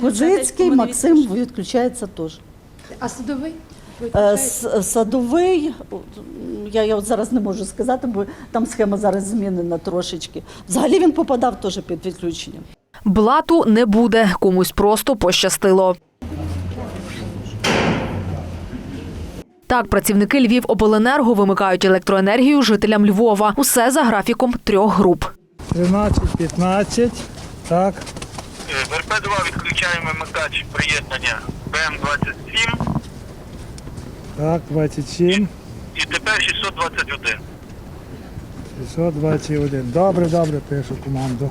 Козицький, Максим відключається теж. А садовий? Е, с- Садовий, я, я от зараз не можу сказати, бо там схема зараз змінена трошечки. Взагалі він попадав теж під відключення. Блату не буде, комусь просто пощастило. Так, працівники Львівобленерго вимикають електроенергію жителям Львова. Усе за графіком трьох груп. 13, 15, так, РП-2 відключаємо вимикач приєднання БМ-27 так, 27, і тепер 621. 621. Добре, добре, пишу команду.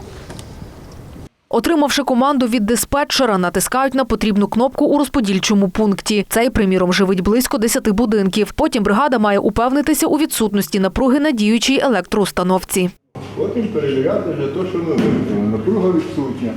Отримавши команду від диспетчера, натискають на потрібну кнопку у розподільчому пункті. Цей, приміром, живить близько 10 будинків. Потім бригада має упевнитися у відсутності напруги на діючій електроустановці. Потім перевіряти для того, що ми вимкнули. Напруга відсутня.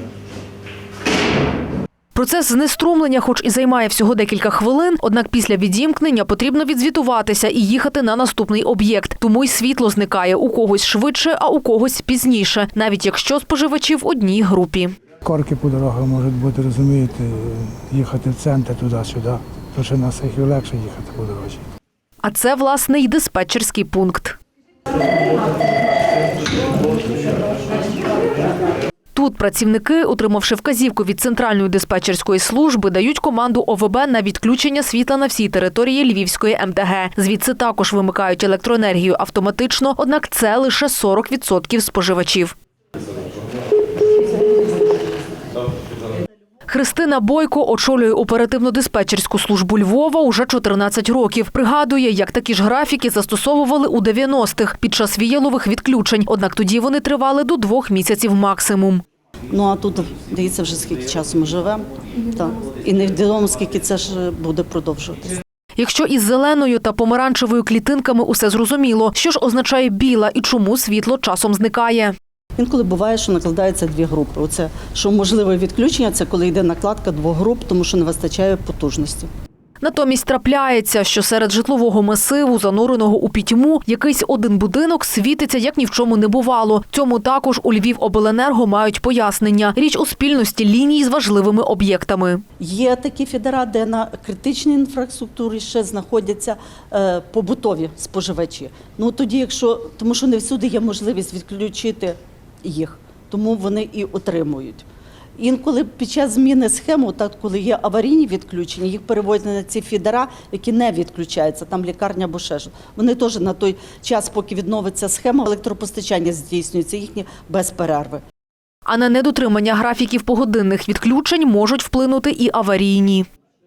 Процес знеструмлення, хоч і займає всього декілька хвилин, однак після відімкнення потрібно відзвітуватися і їхати на наступний об'єкт. Тому й світло зникає у когось швидше, а у когось пізніше, навіть якщо споживачі в одній групі. Корки по дорогах можуть бути, розумієте, їхати в центр туди-сюди. То ще на Сахів легше їхати по дорозі. А це власне й диспетчерський пункт. Тут працівники, отримавши вказівку від центральної диспетчерської служби, дають команду ОВБ на відключення світла на всій території Львівської МТГ. Звідси також вимикають електроенергію автоматично, однак це лише 40% споживачів. Христина Бойко очолює оперативно-диспетчерську службу Львова уже 14 років. Пригадує, як такі ж графіки застосовували у 90-х під час віялових відключень. Однак тоді вони тривали до двох місяців максимум. Ну а тут дивіться вже скільки часу ми живемо. Так. І невідомо, скільки це ж буде продовжуватися. Якщо із зеленою та помаранчевою клітинками усе зрозуміло, що ж означає біла і чому світло часом зникає. Інколи буває, що накладаються дві групи. Оце що можливе відключення, це коли йде накладка двох груп, тому що не вистачає потужності. Натомість трапляється, що серед житлового масиву, зануреного у пітьму, якийсь один будинок світиться, як ні в чому не бувало. Цьому також у Львівобленерго мають пояснення. Річ у спільності ліній з важливими об'єктами. Є такі федера, де на критичній інфраструктурі ще знаходяться е, побутові споживачі. Ну тоді, якщо тому, що не всюди є можливість відключити їх, тому вони і отримують. Інколи під час зміни схеми, так коли є аварійні відключення, їх переводять на ці фідера, які не відключаються, там лікарня або ще щось. Вони теж на той час, поки відновиться схема, електропостачання здійснюється їхні без перерви. А на недотримання графіків погодинних відключень можуть вплинути і аварійні.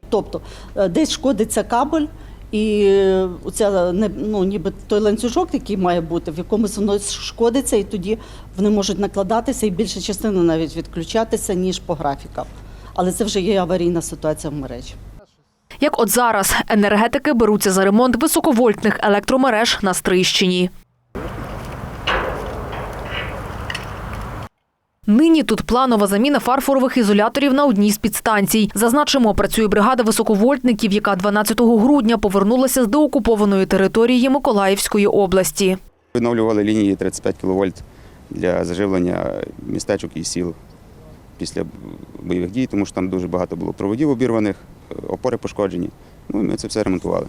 Тобто е, десь шкодиться кабель, і е, оця ну, ніби той ланцюжок, який має бути, в якомусь воно шкодиться, і тоді вони можуть накладатися і більша частина навіть відключатися, ніж по графікам. Але це вже є аварійна ситуація в мережі. Як от зараз енергетики беруться за ремонт високовольтних електромереж на Стрийщині. Нині тут планова заміна фарфорових ізоляторів на одній з підстанцій. Зазначимо, працює бригада високовольтників, яка 12 грудня повернулася з деокупованої території Миколаївської області. Відновлювали лінії 35 кВт для заживлення містечок і сіл після бойових дій, тому що там дуже багато було проводів обірваних, опори пошкоджені. Ну і ми це все ремонтували.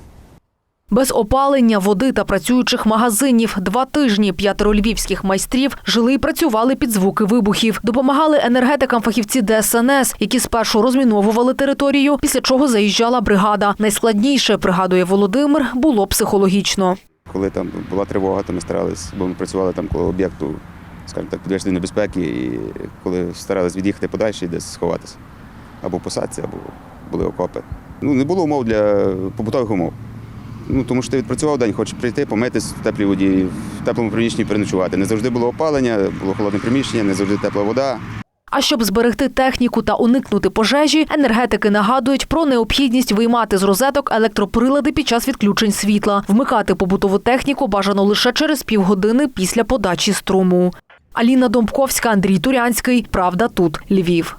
Без опалення, води та працюючих магазинів два тижні п'ятеро львівських майстрів жили і працювали під звуки вибухів. Допомагали енергетикам фахівці ДСНС, які спершу розміновували територію, після чого заїжджала бригада. Найскладніше, пригадує Володимир, було психологічно. Коли там була тривога, то ми старалися, бо ми працювали там коло об'єкту, скажімо так, підвищеної небезпеки, і коли старалися від'їхати подальше і десь сховатися. Або посадці, або були окопи. Ну, не було умов для побутових умов. Ну, тому що ти відпрацював день, хочеш прийти, помитись в теплій воді, в теплому приміщенні переночувати. Не завжди було опалення, було холодне приміщення, не завжди тепла вода. А щоб зберегти техніку та уникнути пожежі, енергетики нагадують про необхідність виймати з розеток електроприлади під час відключень світла. Вмикати побутову техніку бажано лише через півгодини після подачі струму. Аліна Домбковська, Андрій Турянський. Правда, тут Львів.